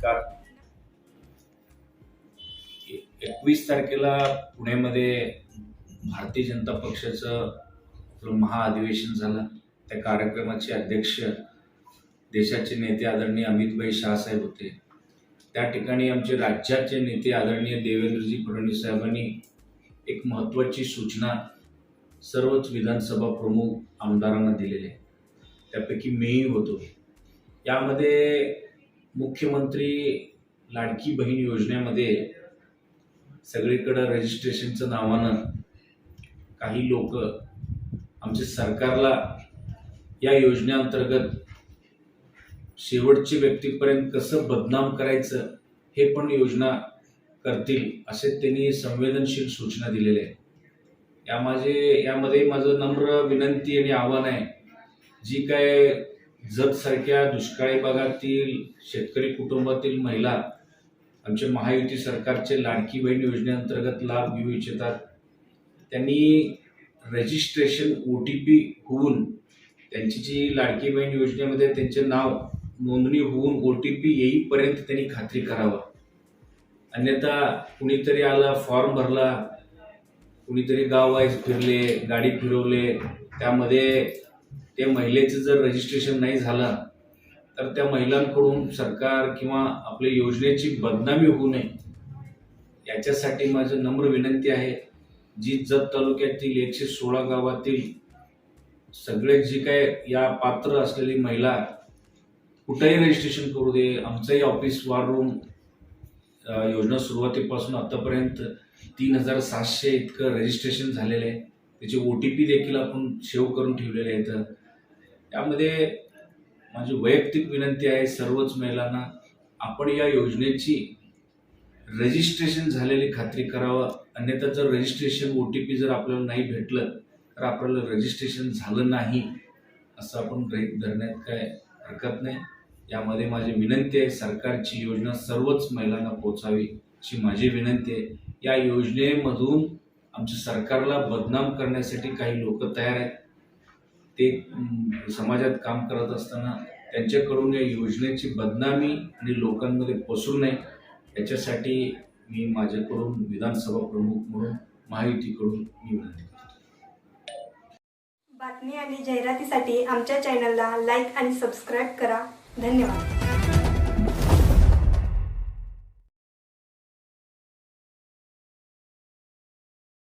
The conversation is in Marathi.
चमत्कार एकवीस तारखेला पुण्यामध्ये भारतीय जनता पक्षाचं आपलं महाअधिवेशन झालं. त्या कार्यक्रमाचे अध्यक्ष देशाचे नेते आदरणीय अमितभाई शहासाहेब होते. त्या ठिकाणी आमचे राज्याचे नेते आदरणीय देवेंद्रजी फडणवीस साहेबांनी एक महत्त्वाची सूचना सर्वच विधानसभा प्रमुख आमदारांना दिलेली आहे. त्यापैकी मीही होतो. यामध्ये मुख्यमंत्री लाडकी बहीण योजनेमध्ये सगळीकडं रजिस्ट्रेशनचं नावानं काही लोक आमच्या सरकारला या योजनेअंतर्गत शेवटची व्यक्तीपर्यंत कसं बदनाम करायचं हे पण योजना करतील असे त्यांनी संवेदनशील सूचना दिलेल्या आहेत. या माझे यामध्ये माझं नम्र विनंती आणि आव्हान आहे जी काय जतसारख्या दुष्काळी भागातील शेतकरी कुटुंबातील महिला आमच्या महायुती सरकारचे लाडकी बहीण योजनेअंतर्गत लाभ घेऊ इच्छितात. त्यांनी रजिस्ट्रेशन ओ टी पी होऊन त्यांची जी लाडकी बहीण योजनेमध्ये त्यांचे नाव नोंदणी होऊन ओ टी पी येईपर्यंत त्यांनी खात्री करावं. अन्यथा कुणीतरी आला फॉर्म भरला कुणीतरी गाव वाईज फिरले गाडी फिरवले त्यामध्ये त्या महिलेचं जर रजिस्ट्रेशन नाही झालं तर त्या महिलांकडून सरकार किंवा आपल्या योजनेची बदनामी होऊ नये. याच्यासाठी माझं नम्र विनंती आहे जी जत तालुक्यातील एकशे सोळा गावातील सगळे जी काय या पात्र असलेली महिला कुठंही रजिस्ट्रेशन करू दे आमचंही ऑफिस वॉर रूम योजना सुरुवातीपासून आतापर्यंत तीन हजार सातशे इतकं रजिस्ट्रेशन झालेलं आहे. त्याचे ओ टी पी देखील आपण सेव्ह करून ठेवलेले आहेत. त्यामध्ये माझी वैयक्तिक विनंती आहे सर्वच महिलांना आपण या योजनेची रजिस्ट्रेशन झालेली खात्री करावं. अन्यथा जर रजिस्ट्रेशन ओ टी पी जर आपल्याला नाही भेटलं तर आपल्याला रजिस्ट्रेशन झालं नाही असं आपण गृहीत धरण्यात काय हरकत नाही. यामध्ये माझी विनंती आहे सरकारची योजना सर्वच महिलांना पोचावी अशी माझी विनंती आहे. या योजनेमधून आमच्या सरकारला बदनाम करण्यासाठी काही लोक तयार आहेत. ते समाजात काम करत असताना त्यांच्याकडून या योजनेची बदनामी आणि लोकांमध्ये पसरू नये याच्यासाठी मी माझ्याकडून विधानसभा प्रमुख म्हणून महायुतीकडून मी विनंती करतो. बातमी आणि जाहिरातीसाठी आमच्या चॅनलला लाईक आणि सबस्क्राईब करा. धन्यवाद.